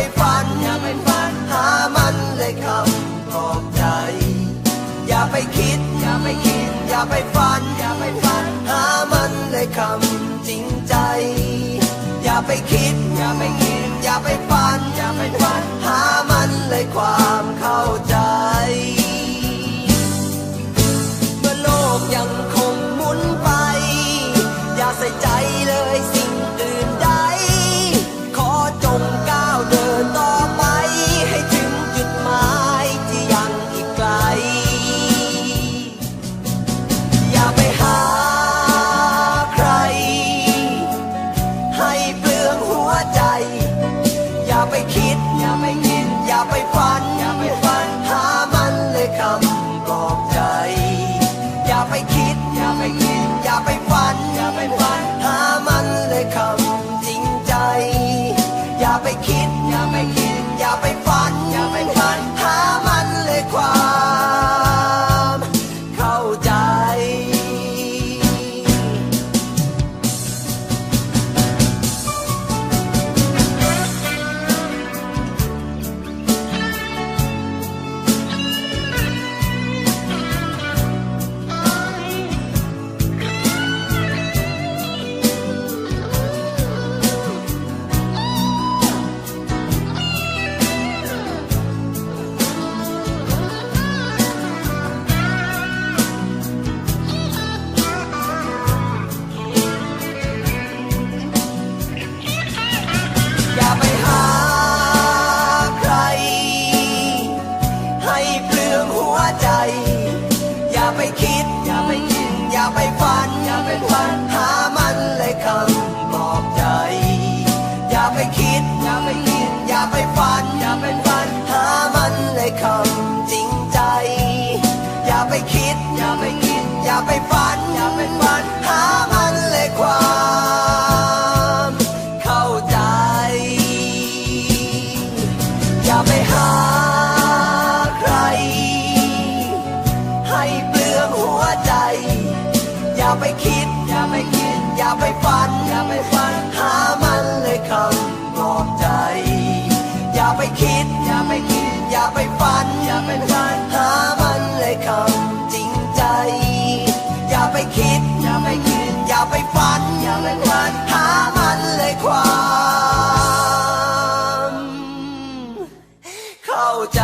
ไปฝัน อย่าไปฝัน หามันเลยคำปลอบใจ อย่าไปคิด อย่าไปคิด อย่าไปฝัน อย่าไปฝัน หามันเลยคำจริงใจ อย่าไปคิด อย่าไปคิด อย่าไปฝัน อย่าไปฝัน หามันเลยความเข้าใจ เมื่อโลกยังคงหมุนไป อย่าใส่ใจเลย ปลอบใจ อย่าไปคิด อย่าไปคิด อย่าไปฝัน อย่าไปฝันหามัน หัวใจ หัวใจ อย่าไปคิด อย่าไปคิด อย่าไปฝัน อย่าไปฝัน หามันเลยคำปลอบใจ อย่าไปคิด อย่าไปคิด อย่าไปฝัน อย่าไปฝัน หามันเลยคำจริงใจ อย่าไปคิด อย่าไปคิด อย่าไปฝัน อย่าไปฝัน หามันเลยความ เข้าใจ